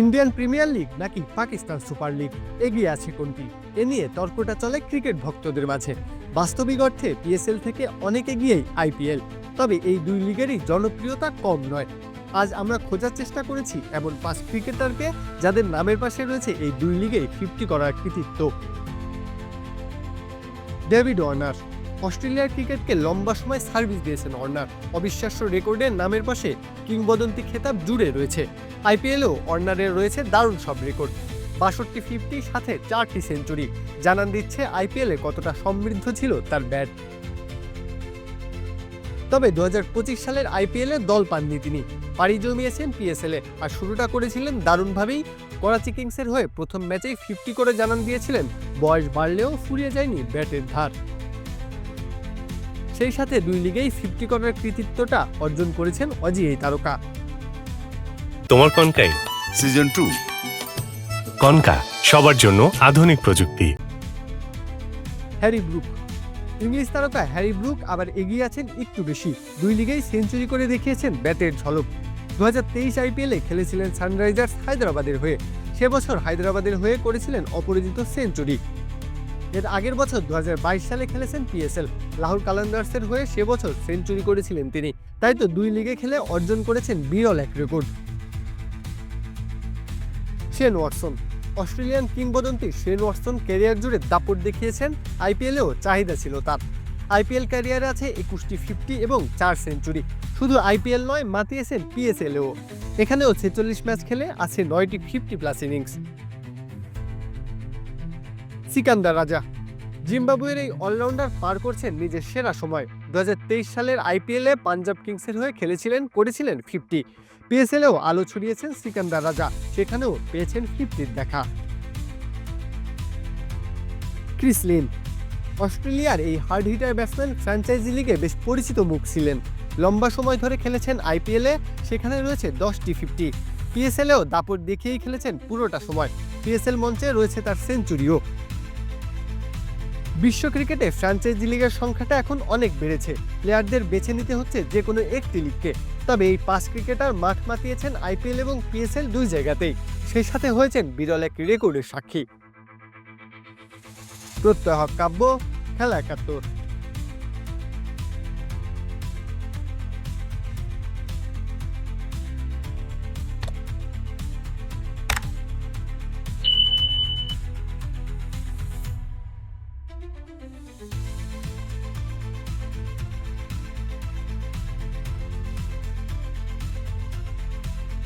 Indian premier league নাকি Pakistan super league? এগিয়ে আছে কোনটি? এ নিয়ে তর্কটা চলে ক্রিকেট ভক্তদের মাঝে। বাস্তবিক অর্থে পিএসএল থেকে অনেক এগিয়েই আইপিএল। তবে এই দুই লিগেরই জনপ্রিয়তা কম নয়। আজ আমরা খোঁজার চেষ্টা করেছি এমন পাঁচ ক্রিকেটারকে যাদের নামের পাশে রয়েছে এই দুই লিগে ফিফটি করার কৃতিত্ব। ডেভিড ওয়ার্নার অস্ট্রেলিয়ার ক্রিকেটকে লম্বা সময় সার্ভিস দিয়েছেন অর্নার। অবিশ্বাস্য রেকর্ডের নামের পাশে কিংবদন্তি খেতাব জুড়ে রয়েছে। আইপিএলেও অর্নারের রয়েছে দারুণ সব রেকর্ড। বাষট্টি ফিফটি সাথে চারটি সেঞ্চুরি। জানান দিচ্ছে আইপিএলে কতটা সমৃদ্ধ ছিল তার ব্যাট। তবে দু হাজার পঁচিশ সালের আইপিএলে দল পাননি তিনি। পাড়ি জমিয়েছেন পিএসএলে আর শুরুটা করেছিলেন দারুণভাবেই। করাচি কিংসের হয়ে প্রথম ম্যাচেই ফিফটি করে জানান দিয়েছিলেন। বয়স বাড়লেও ফুরিয়ে যায়নি ব্যাটের ধার। সেই সাথে দুই লিগেই ফিফটি করার কৃতিত্বটা অর্জন করেছেন অজি এই তারকা। তোমার কনকাই সিজন টু কনকা সবার জন্য আধুনিক প্রযুক্তি। Harry Brook. ইংলিশ তারকা হ্যারি ব্রুক আবার এগিয়ে আছেন একটু বেশি। দুই লিগেই সেঞ্চুরি করে দেখিয়েছেন ব্যাটের ঝলক। দু হাজার তেইশ আইপিএলে খেলেছিলেন সানরাইজার্স হায়দ্রাবাদের হয়ে। সে বছর হায়দ্রাবাদের হয়ে করেছিলেন অপরাজিত সেঞ্চুরি। এর আগের বছর দু হাজার বাইশ সালে খেলেছেন পিএসএল। লাহোর কালান্দার্সের হয়ে সে বছর সেঞ্চুরি করেছিলেন তিনি। তাই তো দুই লিগে খেলে অর্জন করেছেন বিরল এক রেকর্ড। Shane Watson. অস্ট্রেলিয়ান কিংবদন্তি শেন ওয়াটসন ক্যারিয়ার জুড়ে দাপট দেখিয়েছেন। আইপিএলেও চাহিদা ছিল তার। আইপিএল ক্যারিয়ারে আছে একুশটি ফিফটি এবং চার সেঞ্চুরি। শুধু আইপিএল নয়, মাতিয়েছেন পিএসএলেও। এখানেও ছেচল্লিশ ম্যাচ খেলে আছে নয়টি ফিফটি প্লাস ইনিংস। সিকান্দার রাজা। জিম্বাবুয়ের এই অলরাউন্ডার পার করছেন নিজের সেরা সময়। দু হাজার তেইশ সালের আইপিএলে পাঞ্জাব কিংসের হয়ে খেলেছিলেন, করেছিলেন ফিফটি। পিএসএলেও আলো ছড়িয়েছেন সিকান্দার রাজা, সেখানেও পেয়েছেন ফিফটির দেখা। ক্রিস লিন, অস্ট্রেলিয়ার এই হার্ড হিটার ব্যাটসম্যান ফ্র্যাঞ্চাইজি লিগে বেশ পরিচিত মুখ ছিলেন। লম্বা সময় ধরে খেলেছেন আইপিএলে, সেখানে রয়েছে দশটি ফিফটি। পিএসএলেও দাপট দেখিয়েই খেলেছেন পুরোটা সময়। পিএসএল মঞ্চে রয়েছে তার সেঞ্চুরিও। বিশ্ব ক্রিকেটে ফ্র্যাঞ্চাইজি লিগের সংখ্যাটা এখন অনেক বেড়েছে। প্লেয়ারদের বেছে নিতে হচ্ছে যে কোনো একটি লিগকে তবে এই পাঁচ ক্রিকেটার মাঠ মাতিয়েছেন আইপিএল এবং পিএসএল দুই জায়গাতেই। সেই সাথে হয়েছেন বিরল এক রেকর্ডের সাক্ষী। প্রত্যহ কাব্য, খেলা একাত্তর।